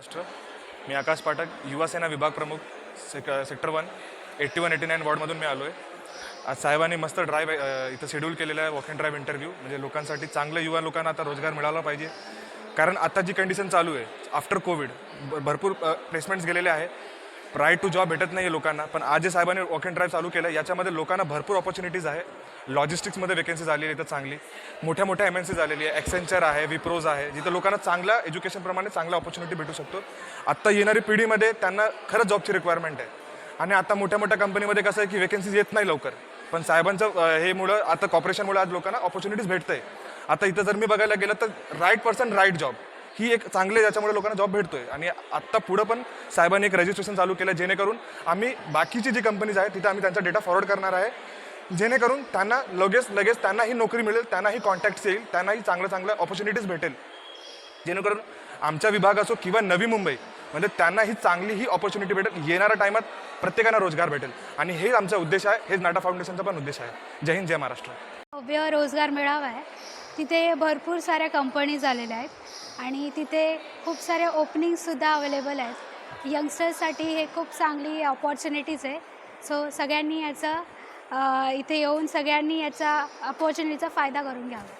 महाराष्ट्र. मी आकाश पाठक युवासेना विभाग प्रमुख sec sector one eighty one eighty nine वॉर्डमधून मी आलो आहे आज साहेबांनी मस्त ड्राईव्ह इथं शेड्यूल केलेलं आहे वॉक अँड ड्राईव्ह इंटरव्ह्यू म्हणजे लोकांसाठी चांगलं युवा लोकांना आता रोजगार मिळाला पाहिजे. कारण आता जी कंडिशन चालू आहे आफ्टर कोविड भरपूर प्लेसमेंट्स गेलेले आहे. राईट टू जॉब भेटत नाही आहे लोकांना पण आज जे साहेबांनी वॉक अँड ड्राईव्ह चालू केलं आहे याच्यामध्ये लोकांना भरपूर ऑपॉर्च्युनिटीज आहे. लॉजिस्टिक्समध्ये वेकन्सी आलेली आहे इथं चांगली. मोठ्या मोठ्या एम एन सी झालेली आहे. एक्सेंचर आहे विप्रोज आहे जिथं लोकांना चांगल्या एज्युकेशनप्रमाणे चांगला ऑपॉर्च्युनिटी भेटू शकतो. आत्ता येणारी पिढीमध्ये त्यांना खरंच जॉबची रिक्वायरमेंट आहे. आणि आता मोठ्या मोठ्या कंपनीमध्ये कसं आहे की वेकन्सीज येत नाही लवकर. पण साहेबांचं हे मुळं आता कॉपरेशनमुळे आज लोकांना ऑपॉर्च्युनिटीज भेटते आता इथं जर मी बघायला गेलं तर राईट पर्सन राईट जॉब ही एक चांगली ज्याच्यामुळे लोकांना जॉब भेटतोय. आणि आत्ता पुढं पण साहेबांनी एक रजिस्ट्रेशन चालू केलं जेणेकरून आम्ही बाकीची जी कंपनीज आहेत तिथे आम्ही त्यांचा डेटा फॉरवर्ड करणार आहे. जेणेकरून त्यांना लगेच लगेच त्यांनाही नोकरी मिळेल त्यांनाही कॉन्टॅक्ट्स येईल त्यांनाही चांगलं चांगलं ऑपॉर्च्युनिटीज भेटेल. जेणेकरून आमचा विभाग असो किंवा नवी मुंबई म्हणजे त्यांना ही चांगली ही ऑपॉर्च्युनिटी भेटेल येणाऱ्या टायमात प्रत्येकांना रोजगार भेटेल. आणि हेच आमचा उद्देश आहे हेच नाटा फाउंडेशनचा पण उद्देश आहे. जय हिंद जय महाराष्ट्र. भव्य रोजगार मेळावा आहे. तिथे भरपूर साऱ्या कंपनीज आलेल्या आहेत. आणि तिथे खूप साऱ्या ओपनिंगसुद्धा अवेलेबल आहेत. यंगस्टर्ससाठी हे खूप चांगली ऑपॉर्च्युनिटीज आहे. सो सगळ्यांनी याचा इथे येऊन सगळ्यांनी याचा अपॉर्च्युनिटीचा फायदा करून घ्यावा.